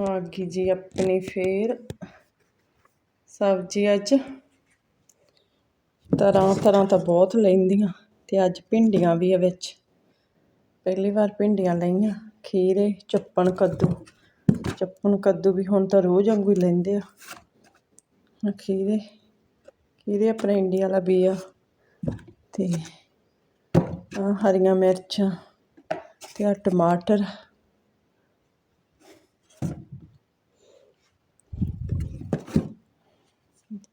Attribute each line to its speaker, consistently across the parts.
Speaker 1: ਆ ਗਈ ਜੀ ਆਪਣੀ ਫੇਰ। ਸਬਜ਼ੀ ਅੱਜ ਤਰ੍ਹਾਂ ਤਰ੍ਹਾਂ ਤਾਂ ਬਹੁਤ ਲੈਂਦੀਆਂ ਤੇ ਅੱਜ ਭਿੰਡੀਆਂ ਵੀ ਆ ਵਿੱਚ। ਪਹਿਲੀ ਵਾਰ ਭਿੰਡੀਆਂ ਲਈਆਂ, ਖੀਰੇ, ਚੱਪਣ ਕੱਦੂ। ਚੱਪਣ ਕੱਦੂ ਵੀ ਹੁਣ ਤਾਂ ਰੋਜ਼ ਵਾਂਗੂ ਹੀ ਲੈਂਦੇ ਆ। ਖੀਰੇ ਖੀਰੇ ਆਪਣੇ ਇੰਡੀਆ ਵਾਲਾ ਵੀ ਆ ਤੇ ਹਰੀਆਂ ਮਿਰਚਾਂ ਤੇ ਆ ਟਮਾਟਰ।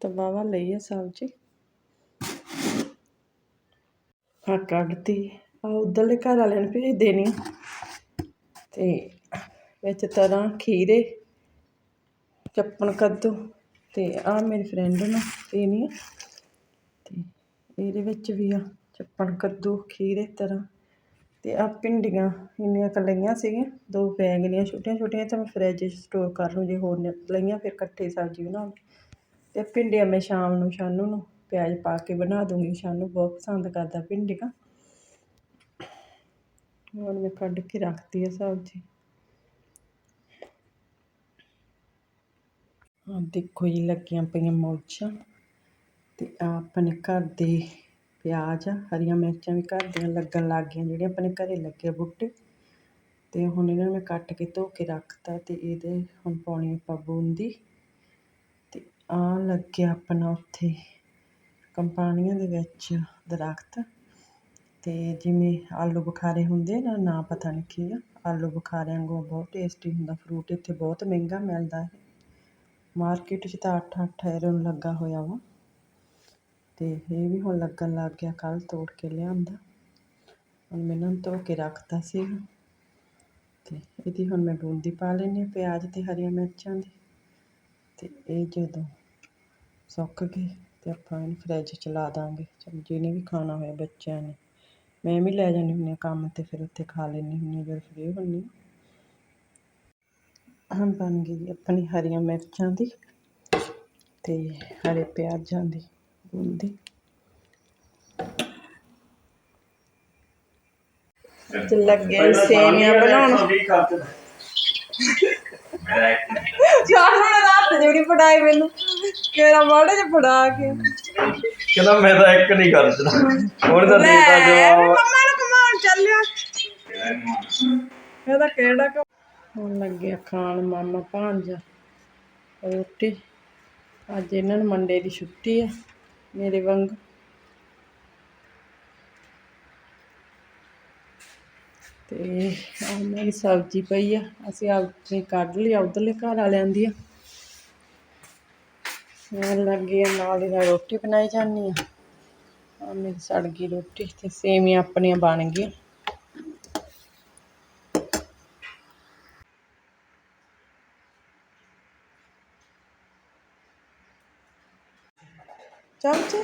Speaker 1: ਤਾਂ ਵਾਹਵਾ ਲਈ ਆ ਸਬਜ਼ੀ ਆ ਕੱਢਤੀ। ਆ ਉਧਰਲੇ ਘਰ ਵਾਲਿਆਂ ਨੂੰ ਭੇਜ ਦੇਣੀ ਤੇ ਵਿੱਚ ਤਰ੍ਹਾਂ ਖੀਰੇ, ਚੱਪਣ ਕੱਦੂ ਤੇ ਆ ਮੇਰੀ ਫਰੈਂਡ ਨੂੰ ਦੇਣੀ ਆ। ਤੇ ਇਹਦੇ ਵਿੱਚ ਵੀ ਆ ਚੱਪਣ ਕੱਦੂ, ਖੀਰੇ ਤਰ੍ਹਾਂ ਤੇ ਆ ਭਿੰਡੀਆਂ ਇੰਨੀਆਂ ਕ ਲਈਆਂ ਸੀਗੀਆਂ। ਦੋ ਪੈ ਗਈਆਂ ਛੋਟੀਆਂ ਛੋਟੀਆਂ ਤਾਂ ਮੈਂ ਫਰਿੱਜ ਸਟੋਰ ਕਰ ਲੂੰ ਜੇ ਹੋਰ ਲਈਆਂ ਫਿਰ ਇਕੱਠੇ ਸਬਜ਼ੀ ਬਣਾਉਂਗੀ। ਤੇ ਭਿੰਡੀਆਂ ਮੈਂ ਸ਼ਾਮ ਨੂੰ ਸ਼ਾਨੂ ਨੂੰ ਪਿਆਜ਼ ਪਾ ਕੇ ਬਣਾ ਦੂੰਗੀ। ਸ਼ਾਨੂ ਬਹੁਤ ਪਸੰਦ ਕਰਦਾ ਭਿੰਡੀਆਂ। ਹੁਣ ਮੈਂ ਕੱਢ ਕੇ ਰੱਖਤੀ ਹੈ ਸਬਜ਼ੀ। ਆ ਦੇਖੋ ਜੀ, ਲੱਗੀਆਂ ਪਈਆਂ ਮਿਰਚਾਂ ਤੇ ਆ ਆਪਣੇ ਘਰ ਦੇ ਪਿਆਜ਼ ਆ, ਹਰੀਆਂ ਮਿਰਚਾਂ ਵੀ ਘਰ ਦੀਆਂ ਲੱਗਣ ਲੱਗ ਗਈਆਂ, ਜਿਹੜੀਆਂ ਆਪਣੇ ਘਰੇ ਲੱਗੇ ਬੂਟੇ। ਤੇ ਹੁਣ ਇਹਨਾਂ ਨੂੰ ਮੈਂ ਕੱਟ ਕੇ ਧੋ ਕੇ ਰੱਖਤਾ ਤੇ ਇਹਦੇ ਹੁਣ ਪਾਉਣੀ ਆਪਾਂ ਬੂੰਦੀ। ਆਉਣ ਲੱਗਿਆ ਆਪਣਾ ਉੱਥੇ ਕੰਪਾਨੀਆਂ ਦੇ ਵਿੱਚ ਦਰੱਖਤ। ਅਤੇ ਜਿਵੇਂ ਆਲੂ ਬੁਖਾਰੇ ਹੁੰਦੇ ਨਾ, ਨਾਂ ਪਤਾ ਨਹੀਂ ਕੀ ਆ। ਆਲੂ ਬੁਖਾਰਿਆਂ ਵਾਂਗੂ ਬਹੁਤ ਟੇਸਟੀ ਹੁੰਦਾ ਫਰੂਟ ਇੱਥੇ ਬਹੁਤ ਮਹਿੰਗਾ ਮਿਲਦਾ ਹੈ ਮਾਰਕੀਟ 'ਚ ਤਾਂ ਅੱਠ ਅੱਠ ਐਰੋ ਨੂੰ ਲੱਗਾ ਹੋਇਆ ਵਾ। ਅਤੇ ਇਹ ਵੀ ਹੁਣ ਲੱਗਣ ਲੱਗ ਗਿਆ, ਕੱਲ੍ਹ ਤੋੜ ਕੇ ਲਿਆਂਦਾ। ਹੁਣ ਮੈਂ ਇਹਨਾਂ ਨੂੰ ਧੋ ਕੇ ਰੱਖਤਾ ਸੀਗਾ। ਅਤੇ ਇਹਦੀ ਹੁਣ ਮੈਂ ਬੂੰਦੀ ਪਾ ਲੈਂਦੀ ਹਾਂ, ਪਿਆਜ਼ ਅਤੇ ਹਰੀਆਂ ਮਿਰਚਾਂ ਦੀ। ਤੇ ਇਹ ਜਦੋਂ ਸੁੱਕ ਗਏ ਤੇ ਆਪਾਂ ਇਹਨੂੰ ਫਰਿੱਜ 'ਚ ਲਾ ਦਾਂਗੇ। ਚਲ ਜਿਹਨੇ ਵੀ ਖਾਣਾ ਹੋਇਆ ਬੱਚਿਆਂ ਨੇ, ਮੈਂ ਵੀ ਲੈ ਜਾਂਦੀ ਹੁੰਦੀ ਹਾਂ ਕੰਮ ਤੇ ਫਿਰ ਉੱਥੇ ਖਾ ਲੈਂਦੀ ਹੁੰਦੀ ਜਦੋਂ ਫ੍ਰੀ ਹੁੰਦੀ ਹਾਂ, ਬਣ ਗਈ ਜੀ ਆਪਣੀ ਹਰੀਆਂ ਮਿਰਚਾਂ ਦੀ ਤੇ ਹਰੇ ਪਿਆਜ਼ਾਂ ਦੀ ਬੂੰਦੀ। ਤੇ ਲੱਗੇ ਸੇਵੀਆਂ ਬਣਾਉਣ। ਚਾਹ ਹੁਣ ਰਾਤ ਜਿਹੜੀ ਫੜਾਈ ਮੈਨੂੰ ਕਿਹੜਾ ਮਾੜੇ ਜਿਹਾ ਫੜਾ ਕੇ।
Speaker 2: ਕਹਿੰਦਾ ਮੈਂ ਤਾਂ ਇੱਕ ਨਹੀਂ ਕਰਦਾ ਹੁਣ ਤਾਂ
Speaker 1: ਲੈ
Speaker 2: ਦੇਤਾ
Speaker 1: ਵੀ
Speaker 2: ਜਵਾਬ
Speaker 1: ਮੰਮਾ ਨੂੰ ਕਮਾਉਣ ਚੱਲਿਆ। ਇਹਦਾ ਕਿਹੜਾ ਕ ਹੁਣ ਲੱਗਿਆ ਖਾਣ ਮਾਮਾ ਭਾਂਜਾ। ਰੋਟੀ। ਅੱਜ ਇਹਨਾਂ ਨੂੰ ਮੰਡੇ ਦੀ ਛੁੱਟੀ ਆ ਮੇਰੇ ਵਾਂਗ। ਤੇ ਆ ਮੇਰੀ ਸਬਜ਼ੀ ਪਈ ਆ, ਅਸੀਂ ਆਪਣੀ ਕੱਢ ਲਈ, ਉਧਰਲੇ ਘਰ ਵਾਲਿਆਂ ਦੀ ਆ। ਮੈਂ ਲੱਗੀ ਆ, ਨਾਲ ਹੀ ਨਾਲ ਰੋਟੀ ਬਣਾਈ ਜਾਂਦੀ ਆ। ਆ ਮੇਰੀ ਸੜ ਗਈ ਰੋਟੀ ਤੇ ਸੇਵੀਆਂ ਆਪਣੀਆਂ ਬਣ ਗਈਆਂ। ਚਮਚੇ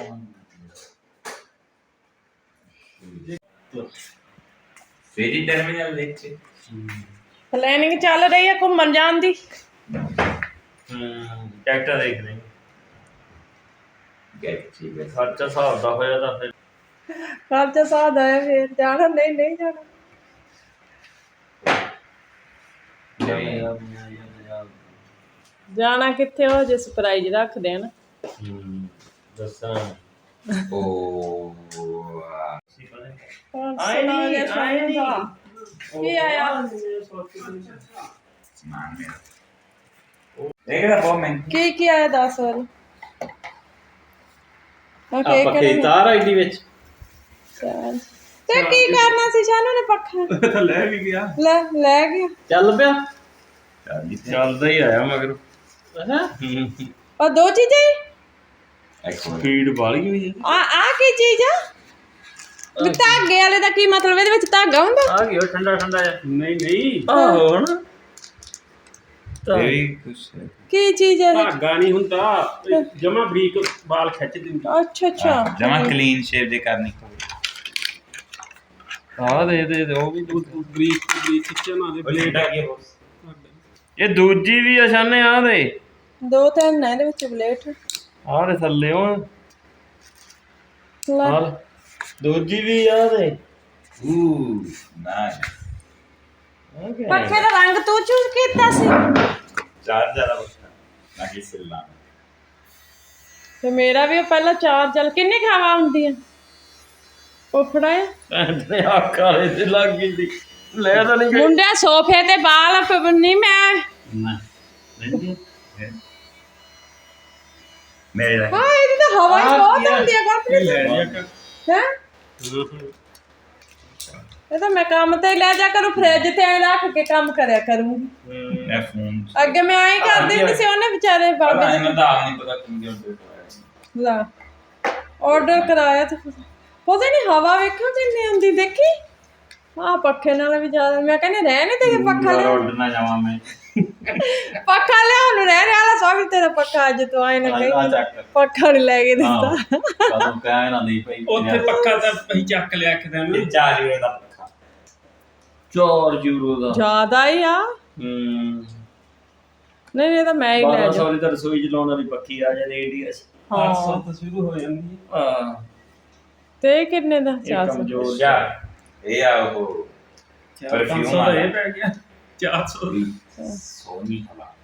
Speaker 3: ਫੇਰੀ ਟਰਮੀਨਲ ਵਿੱਚ
Speaker 1: ਪਲੈਨਿੰਗ ਚੱਲ ਰਹੀ ਹੈ ਘੁੰਮਣ ਜਾਣ ਦੀ।
Speaker 2: ਹੂੰ ਟਰੈਕਟਰ ਦੇਖ ਰਹੇ
Speaker 3: ਗੈਟ ਠੀਕ ਹੈ
Speaker 2: ਖਰਚਾ ਹਿਸਾਬ ਦਾ ਹੋਇਆ ਤਾਂ ਫਿਰ।
Speaker 1: ਖਰਚਾ ਸਾਧ ਆਇਆ ਫੇਰ ਜਾਣਾ ਨਹੀਂ ਨਹੀਂ ਜਾਣਾ। ਜਾਣਾ ਕਿੱਥੇ ਹੋ ਜੇ ਸਰਪ੍ਰਾਈਜ਼ ਰੱਖ ਦੇਣ
Speaker 2: ਹੂੰ ਦੱਸਾਂ।
Speaker 3: ਓ
Speaker 1: ਕੀ ਆਇਆ?
Speaker 3: ਦੇਖ ਰਿਹਾ ਬਹੁਤ ਮੈਂ
Speaker 1: ਕੀ ਕੀ ਆਇਆ ਦੱਸ ਵਾਰੀ? ਓਕੇ
Speaker 2: ਆਪਾਂ ਖੇਤਾਰ ਆਈਡੀ ਵਿੱਚ।
Speaker 1: ਚੱਲ। ਤੇ ਕੀ ਕਰਨਾ ਸੀ? ਸ਼ਾਨੂ ਨੇ ਪੱਖਾ?
Speaker 2: ਲੈ ਵੀ ਗਿਆ।
Speaker 1: ਲੈ ਲੈ ਗਿਆ।
Speaker 2: ਚੱਲ ਪਿਆ।
Speaker 3: ਚੱਲ
Speaker 2: ਚੱਲਦਾ ਹੀ ਆਇਆ ਮਗਰ।
Speaker 1: ਹਾਂ? ਉਹ ਦੋ ਚੀਜ਼ਾਂ ਹੀ?
Speaker 2: ਵਾਲੀ ਹੋਈ
Speaker 1: ਆ ਕੀ ਚੀਜ਼ ਆ? ਵੀ ਧਾਗੇ ਵਾਲੇ ਦਾ ਕੀ ਮਤਲਬ ਇਹਦੇ ਵਿੱਚ ਧਾਗਾ ਹੁੰਦਾ?
Speaker 2: ਆ ਗਿਆ ਠੰਡਾ ਠੰਡਾ ਨਹੀਂ ਨਹੀਂ। ਆਹੋ। ਹੁਣ।
Speaker 3: ਇਹ ਵੀ ਕੁਛ
Speaker 1: ਕੀ ਚੀਜ਼ ਹੈ
Speaker 4: ਧਾਗਾ ਨਹੀਂ ਹੁੰਦਾ। ਜਮਾ ਬਰੀਕ ਵਾਲ ਖਿੱਚ ਦਿੰਦਾ।
Speaker 1: ਅੱਛਾ ਅੱਛਾ।
Speaker 3: ਜਮਾ ਕਲੀਨ ਸ਼ੇਪ ਦੇ ਕਰਨੀ
Speaker 2: ਆ ਦੇ ਦੇ ਦੇ ਉਹ ਵੀ
Speaker 4: ਉਹ ਬਰੀਕ ਬਰੀਕ ਖਿੱਚਣ ਆਦੇ ਬਲੇਡ ਆ ਗਏ।
Speaker 2: ਇਹ ਦੂਜੀ ਵੀ ਆ ਸ਼ਾਨੇ ਆ ਦੇ।
Speaker 1: ਦੋ ਤਿੰਨ ਨੇ ਇਹਦੇ ਵਿੱਚ ਬਲੇਟ
Speaker 2: ਆ ਦੇ ਥੱਲੇ ਉਹ।
Speaker 1: ਲੈ।
Speaker 2: ਆ ਲੈ। ਦੂਜੀ ਵੀ ਆ ਦੇ
Speaker 3: ਊ ਨਾਈਸ
Speaker 1: ਪੱਖੇ ਦਾ ਰੰਗ ਤੂੰ ਚੂਜ਼ ਕੀਤਾ ਸੀ।
Speaker 3: ਚਾਰ ਜ਼ਿਆਦਾ ਬਸਣਾ ਨਾ ਕਿ ਸਿੱਲਾ
Speaker 1: ਤੇ ਮੇਰਾ ਵੀ ਉਹ ਪਹਿਲਾਂ ਚਾਰ ਚੱਲ ਕਿੰਨੀ ਖਾਵਾ ਹੁੰਦੀ ਆ ਫੁੱਫੜਾ ਆ
Speaker 2: ਐਂਟਨੇ ਆ ਕਾਲੇ ਤੇ ਲੱਗ ਗਈ ਸੀ। ਲੈ ਤਾਂ ਨਹੀਂ ਗਈ।
Speaker 1: ਮੁੰਡਿਆ ਸੋਫੇ ਤੇ ਬਾਲ ਪ- ਨਹੀਂ ਮੈਂ।
Speaker 3: ਨਾ ਨਹੀਂ ਮੇਰੇ ਲਈ
Speaker 1: ਹਾਂ ਇਹਦੀ ਤਾਂ ਹਵਾ ਹੀ ਬਹੁਤ ਹੁੰਦੀ ਆ ਗੁਰਪ੍ਰੀਤ ਹੈ? ਇਹ ਤਾਂ ਮੈਂ ਕੰਮ ਤੇ ਲੈ ਜਾ ਕਰੂ ਫ੍ਰਿਜ ਤੇ ਐਂ ਰੱਖ ਕੇ ਕੰਮ ਕਰਿਆ ਕਰੂੰਗੀ।
Speaker 3: ਮੈਂ ਫੋਨ
Speaker 1: ਅੱਗੇ ਮੈਂ ਐਂ ਕਰਦੀ ਹੁੰਦੀ ਸੀ ਉਹਨੇ ਵਿਚਾਰੇ ਬਾਬੇ
Speaker 3: ਤਾਂ ਆਪ ਨਹੀਂ ਪਤਾ ਕਿੰਨੇ ਹੁੰਦੇ
Speaker 1: ਦੇ ਲਾ ਆਰਡਰ ਕਰਾਇਆ ਤੇ ਪਤਾ ਨਹੀਂ ਹਵਾ ਵੇਖੋ ਕਿੰਨੀ ਆਉਂਦੀ ਦੇਖੀ? ਆ ਪੱਖੇ ਨਾਲ ਵੀ ਜ਼ਿਆਦਾ ਮੈਂ ਕਹਿੰਦੀ ਰਹਿ ਨਹੀਂ ਤੇ ਪੱਖਾ ਲਿਆ
Speaker 3: ਉੱਡ ਨਾ ਜਾਵਾਂ ਮੈਂ।
Speaker 1: ਪੱਖਾ ਲਿਆ ਨੂੰ ਰਹਿ ਰਿਹਾ ਸਭ ਵੀ ਤੇਰਾ ਪੱਖਾ ਅੱਜ ਤੋਂ ਆਏ ਨਾ
Speaker 3: ਆ
Speaker 1: ਕਹੀ। ਪੱਖਾ ਨਹੀਂ ਲੈ ਕੇ ਦਿੱਤਾ।
Speaker 3: ਕਦੋਂ ਕਹਿ ਨਾ ਦੀ ਪਈ
Speaker 4: ਉੱਥੇ ਪੱਕਾ ਤਾਂ ਅਸੀਂ ਚੱਕ ਲਿਆ
Speaker 3: ਇਹ
Speaker 4: ਨੂੰ
Speaker 3: 4 ਯੂਰੋ ਦਾ ਪੱਖਾ।
Speaker 2: 4 ਯੂਰੋ ਦਾ।
Speaker 1: ਜ਼ਿਆਦਾ ਹੀ ਆ।
Speaker 2: ਹੂੰ।
Speaker 1: ਨਹੀਂ ਨਹੀਂ ਇਹ ਤਾਂ ਮੈਂ ਹੀ ਲੈ
Speaker 2: 1200
Speaker 1: ਜਾ
Speaker 2: ਦੀ ਤਾਂ ਰਸੋਈ ਚ ਲਾਉਣ ਵਾਲੀ ਪੱਖੀ ਆ ਜਾਂਦੀ ਇੰਡੀਆ 'ਚ
Speaker 4: 800 ਤੋਂ ਸ਼ੁਰੂ ਹੋ ਜਾਂਦੀ ਹੈ
Speaker 2: ਹਾਂ।
Speaker 1: ਤੇ ਇਹ ਕਿੰਨੇ ਦਾ?
Speaker 2: ਇਹ
Speaker 1: 400
Speaker 2: ਕਮਜ਼ੋਰ
Speaker 3: ਜਾ ਇਹ ਆ ਉਹ Perfume
Speaker 4: 500 ਦਾ
Speaker 3: ਵਾਲਾ।
Speaker 4: ਇਹ ਪੈ ਗਿਆ। 400
Speaker 3: ਸੋਨੀ ਹਵਾ।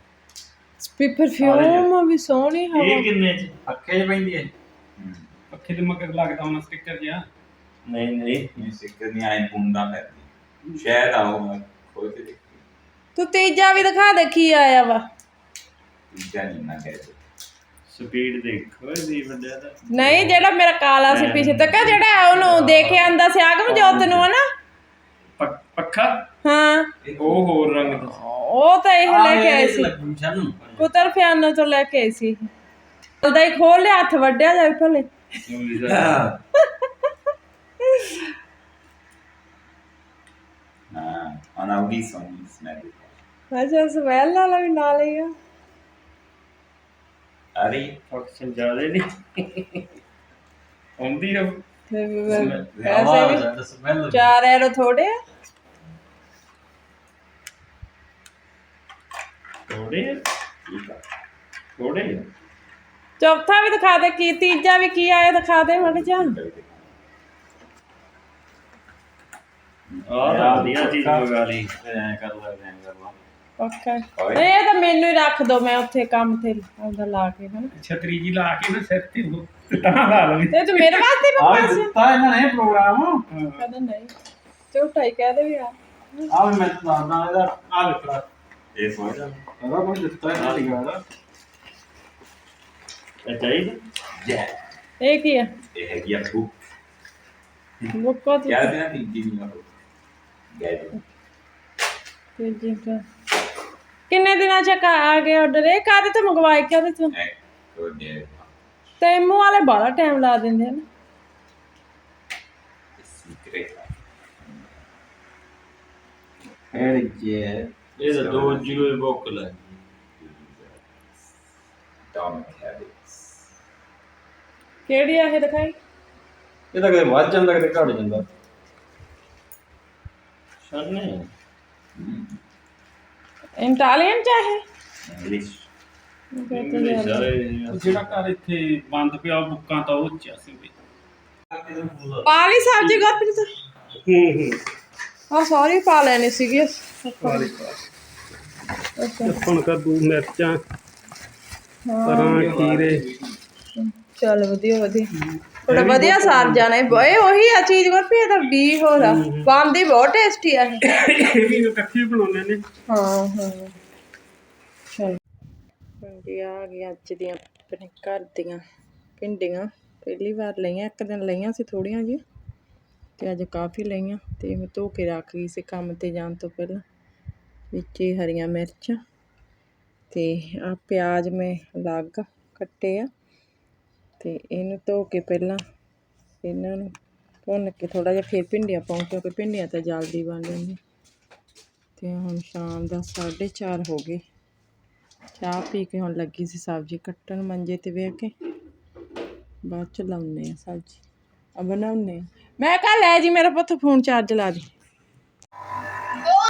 Speaker 1: ਵੀ ਪਰਫਿਊਮ ਵੀ ਸੋਹਣੀ ਹਵਾ।
Speaker 2: ਇਹ ਕਿੰਨੇ ਚ?
Speaker 3: ਅੱਖੇ 'ਚ ਪੈਂਦੀ ਹੈ।
Speaker 4: ਪੱਖੇ ਦੇ ਮਗਰ ਲੱਗਦਾ ਉਹਨਾਂ ਸਟicker ਜਿਹਾ।
Speaker 2: ਨਹੀਂ ਨਹੀਂ
Speaker 3: ਇਹ ਸਿੱਕਰ ਨਹੀਂ ਆਏ ਬੁੰਦਾ ਕਰਦੀ ਸ਼ਾਇਦ ਆਓ ਮੈਂ ਖੋਲ ਕੇ ਦੇਖੀ।
Speaker 1: ਤੂੰ ਤੀਜਾ ਵੀ ਦਿਖਾ ਦੇ ਕੀ ਆਇਆ ਵਾ।
Speaker 3: ਤੀਜਾ ਨਹੀਂ ਨਾ ਕਹਿ
Speaker 2: ਸਪੀਡ ਦੇਖੋ ਇਹਦੀ ਵੱਡਿਆ ਦਾ
Speaker 1: ਨਹੀਂ ਜਿਹੜਾ ਮੇਰਾ ਕਾਲਾ ਸੀ ਪਿੱਛੇ ਤੱਕ ਜਿਹੜਾ ਉਹਨੂੰ ਦੇ ਕੇ ਆਂਦਾ ਸੀ ਆਗਮ ਜੋਤ ਨੂੰ ਹਨਾ?
Speaker 2: ਪੱਖ-
Speaker 1: ਹਾਂ।
Speaker 2: ਉਹ ਹੋਰ ਰੰਗ ਦਾ
Speaker 1: ਉਹ ਤਾਂ ਇਹ ਲੈ ਕੇ ਆਏ ਸੀ।
Speaker 2: ਲੱਗੂ ਸਾਨੂੰ
Speaker 1: ਪੁੱਤਰ ਫਿਆਨੋ ਤੋਂ ਲੈ ਕੇ ਆਏ ਸੀ। ਉਹਦਾ ਹੀ ਖੋਲ ਲਿਆ ਹੱਥ ਵੱਡਿਆ ਜਾਵੇ ਭਲੇ
Speaker 3: ਹਾਂ ਅਨਾਉਗੀ ਸੋਨੀ ਸਮੈਲ
Speaker 1: ਅੱਛਾ ਸਵੈਲ ਨਾਲ ਵੀ ਨਾਲ ਹੀ ਆ।
Speaker 3: ਅਰੇ
Speaker 2: ਫੰਕਸ਼ਨ ਜ਼ਿਆਦਾ ਨਹੀਂ। ਆਉਂਦੀ ਆ
Speaker 1: ਤੇ ਵੀ- ਪੈਸੇ ਵੀ
Speaker 2: ਸਮੈਲ
Speaker 1: ਚਾਰ ਐਰੋ ਥੋੜੇ ਆ।
Speaker 2: ਥੋੜੇ
Speaker 3: ਠੀਕ ਆ।
Speaker 2: ਥੋੜੇ
Speaker 1: ਚੌਥਾ ਵੀ ਦਿਖਾ ਦੇ ਕੀ ਤੀਜਾ ਵੀ ਕੀ ਆਇਆ ਦਿਖਾ ਦੇ ਮੜ ਜਾ
Speaker 2: ਆਹ ਤਾਂ ਵਧੀਆ ਚੀਜ਼ ਮੰਗਾ ਲਈ।
Speaker 3: ਐ ਕਰ ਲੈ ਐ ਕਰ ਲਾ।
Speaker 1: ਪੱਕਾ ਨਹੀਂ ਇਹ ਤਾਂ ਮੈਨੂੰ ਹੀ ਰੱਖ ਦੋ ਮੈਂ ਉੱਥੇ ਕੰਮ ਤੇ ਉਹਦਾ ਲਾ ਕੇ ਹਨਾ
Speaker 4: ਛਤਰੀ ਜੀ ਲਾ ਕੇ ਨਾ ਸਿਰ ਤੇ ਉਹ ਤਾਂ ਲਾ ਲਵੇ।
Speaker 1: ਤੇ ਤੂੰ ਮੇਰੇ ਵਾਸਤੇ
Speaker 3: ਆ
Speaker 1: ਮੰਗਵਾ ਸੀ
Speaker 3: ਦਿੱਤਾ ਇਹਨਾਂ ਨੇ ਪ੍ਰੋਗਰਾਮ।
Speaker 1: ਕਹਿੰਦਾ ਨਹੀਂ ਝੂਠਾ ਹੀ ਕਹਿ ਦੇ ਵੀ ਆ।
Speaker 3: ਆ ਮੈਂ ਤੁਹਾਨੂੰ ਦੱਸਦਾ ਇਹਦਾ ਆ ਵੇਖੜਾ ਇਹ ਸੋਚ ਇਹਦਾ ਕੋਈ ਦਿੱਤਾ ਹੈ ਨਹੀਂ ਗਾ
Speaker 2: ਇਹ ਚਾਹੀਦਾ
Speaker 3: ਜੈ
Speaker 1: ਇਹ ਕੀ ਆ
Speaker 3: ਇਹ ਹੈਗੀ ਆ ਬੁੱਕ
Speaker 1: ਬੁੱਕੋ ਤੇ
Speaker 3: ਯਾਰ ਬਿਨਾ ਤੀਜੀ ਨਹੀਂ ਆ ਗੈਜ
Speaker 1: ਤੀਜੀ ਤਾਂ ਕਿੰਨੇ ਦਿਨਾਂ ਚ ਕਾ- ਆ ਗਿਆ ਆਰਡਰ ਇਹ ਕਾਹਦੇ ਤੋਂ ਮੰਗਵਾਏ ਕਾਹਦੇ ਤੋਂ
Speaker 3: ਐ ਕੋਡੇ
Speaker 1: ਤੈਮੂ ਵਾਲੇ ਬੜਾ ਟਾਈਮ ਲਾ ਦਿੰਦੇ ਨੇ
Speaker 3: ਸੀਕ੍ਰੇਟ
Speaker 2: ਇਹ ਜੇ ਇਹ ਤਾਂ ਦੋ ਜੀਰੋ ਬੁੱਕ ਲੈ।
Speaker 3: ਡੋਮਿਕ ਹੈਬਿਟਸ
Speaker 1: ਕਿਹੜੀ ਆ ਇਹ ਦਿਖਾਈ?
Speaker 2: ਇਹ ਤਾਂ ਕਦੇ ਵੱਧ ਜਾਂਦਾ ਕਦੇ ਘਟ ਜਾਂਦਾ। ਸ਼ਾਨੇ
Speaker 1: ਇਟਾਲੀਅਨ ਚ
Speaker 3: ਇੰਗਲਿਸ਼
Speaker 4: ਜਿਹੜਾ ਘਰ ਇੱਥੇ ਬੰਦ ਪਿਆ ਉਹ ਬੁੱਕਾਂ ਤਾਂ ਉਹ ਚ ਸੀ ਵੀ।
Speaker 1: ਪਾ ਲਈ ਸਬਜ਼ੀ ਗੁਰਪ੍ਰੀਤ
Speaker 4: ਹੂੰ ਹੂੰ।
Speaker 1: ਆ ਸੌਰੀ ਪਾ ਲੈਣੀ ਸੀਗੀ। ਅੱਛਾ
Speaker 4: ਹੁਣ ਕੱਦੂ ਮਿਰਚਾਂ ਪਰਾਂ ਖੀਰੇ।
Speaker 1: ਚੱਲ ਵਧੀਆ ਵਧੀਆ। ਥੋੜਾ ਵਧੀਆ ਸਾਰ ਜਾਣਾ। ਇਹ ਬ- ਇਹ ਉਹੀ ਆ ਚੀਜ਼ ਗੁਰਪ੍ਰੀਤ ਇਹ ਤਾਂ ਬੀ ਹੋਰ ਆ। ਬੰਦੀ ਬਹੁਤ ਟੇਸਟੀ ਆ ਇਹ।
Speaker 4: ਇਹ ਵੀ ਇਕੱਠੇ ਬਣਾਉਂਦੇ ਨੇ।
Speaker 1: ਹਾਂ ਹਾਂ। ਚਲ। ਆ ਗਈ ਅੱਜ ਦੀਆਂ ਆਪਣੇ ਘਰ ਦੀਆਂ ਭਿੰਡੀਆਂ। ਪਹਿਲੀ ਵਾਰ ਲਈਆਂ ਇੱਕ ਦਿਨ ਲਈਆਂ ਸੀ ਥੋੜੀਆਂ ਜੀ ਤੇ ਅੱਜ ਕਾਫੀ ਲਈਆਂ ਤੇ ਮੈਂ ਧੋ ਕੇ ਰੱਖ ਗਈ ਸੀ ਕੰਮ ਤੇ ਜਾਣ ਤੋਂ ਪਹਿਲਾਂ। ਵਿੱਚ ਹੀ ਹਰੀਆਂ ਮਿਰਚਾਂ ਤੇ ਆ ਪਿਆਜ਼ ਮੈਂ ਅਲੱਗ ਕੱਟੇ ਆ ਤੇ ਇਹਨੂੰ ਧੋ ਕੇ ਪਹਿਲਾਂ ਇਹਨਾਂ ਨੂੰ ਭੁੰਨ ਕੇ ਥੋੜਾ ਜਿਹਾ ਫਿਰ ਭਿੰਡੀਆਂ ਪਾਉਂ ਕਿਉਂਕਿ ਭਿੰਡੀਆਂ ਤਾਂ ਜਲਦੀ ਬਣ ਜਾਂਦੀਆਂ। ਤੇ ਹੁਣ ਸ਼ਾਮ ਦਾ 4:30 ਹੋ ਗਏ। ਚਾਹ ਪੀ ਕੇ ਹੁਣ ਲੱਗੀ ਸੀ ਸਬਜ਼ੀ ਕੱਟਣ ਮੰਜੇ ਤੇ ਵੇਖ ਕੇ। ਬਾਅਦ ਚ ਲਾਉਨੇ ਆ ਸਬਜ਼ੀ। ਆ ਬਣਾਉਨੇ ਆ ਮੈਂ ਕਹ ਲੈ ਜੀ ਮੇਰਾ ਪੁੱਤ ਫੋਨ ਚਾਰਜ ਲਾ ਦੇ।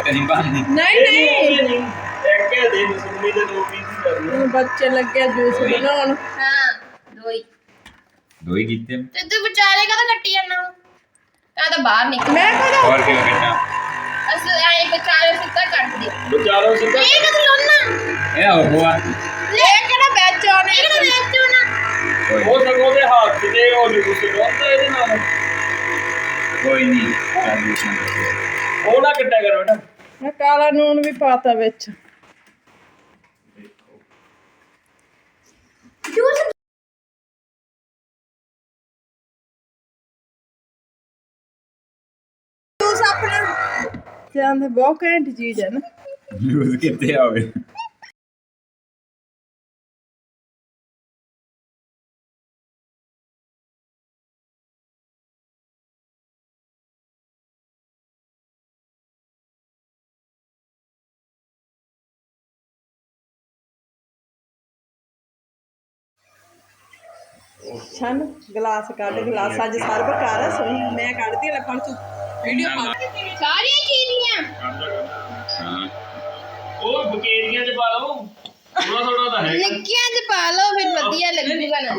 Speaker 3: ਕਦੀ
Speaker 1: ਨਹੀਂ ਨਹੀਂ।
Speaker 2: ਇੱਕ ਹੈ ਦੇ ਸੁਣੀ ਦੇ ਦੋ ਪੀਸ ਹੀ ਕਰਨੇ
Speaker 1: ਬੱਚੇ ਲੱਗੇ ਜੂਸ ਬਣਾਉਣ।
Speaker 5: ਹਾਂ ਦੋਈ
Speaker 3: ਦੋਈ ਕੀਤੇ?
Speaker 5: ਤੇ ਤੂੰ ਵਿਚਾਰੇ ਕਦਾ ਕੱਟੀ ਜਾਂਦਾ ਕਾ ਤਾਂ ਬਾਹਰ ਨਿਕਲ।
Speaker 1: ਮੈਂ ਕਹਦਾ
Speaker 3: ਹੋਰ ਕਿਉਂ ਕੱਟਾ
Speaker 5: ਅਸ ਆਏ ਵਿਚਾਰੇ ਸਿੱਧਾ ਕੱਟ ਦੇ।
Speaker 2: ਵਿਚਾਰੋ ਸਿੱਧਾ?
Speaker 5: ਇਹ ਕਦੋਂ ਲਾਉਣਾ?
Speaker 3: ਇਹ ਉਹ ਆ।
Speaker 5: ਇਹ ਕਿਹੜਾ ਵਿੱਚ ਆਉਣਾ? ਇਹ ਕਿਹੜਾ ਵਿੱਚ ਆਉਣਾ
Speaker 3: ਉਹ ਸਗੋਂ ਦੇ ਹੱਥ ਦੇ ਉਹ ਜੂਸ ਦੋਤਾ ਇਹਦੇ ਨਾਲ। ਕੋਈ ਨਹੀਂ ਉਹ ਨਾ ਕੱਟਿਆ ਕਰ ਬੇਟਾ।
Speaker 1: ਮੈਂ ਕਾਲਾ ਨੂਣ ਵੀ ਪਾਤਾ ਵਿੱਚ। ਜੂਸ ਆਪਣਾ। ਤੇ ਬਹੁਤ ਘੈਂਟ ਚੀਜ਼ ਹੈ ਨਾ।
Speaker 3: ਜੂਸ ਕਿੱਥੇ ਆਵੇ
Speaker 1: ਛਨ ਗਲਾਸ ਕੱਢ ਗਲਾਸ ਅੱਜ ਸਰਵ ਕਰ ਸੋਈ ਮੈਂ ਕੱਢਦੀ ਲੈ ਫੜ ਤੂੰ। ਵੀਡੀਓ ਪਾ।
Speaker 5: ਸਾਰੀਆਂ ਚੀਜ਼ੀਆਂ
Speaker 3: ਹਾਂ ਉਹ ਬਕੇਰੀਆਂ ਚ ਪਾ ਲਓ। ਥੋੜਾ ਥੋੜਾ ਤਾਂ ਹੈ
Speaker 5: ਨਿੱਕੀਆਂ ਚ ਪਾ ਲਓ ਫਿਰ ਵਧੀਆ ਲੱਗੂਗਾ। ਨਾ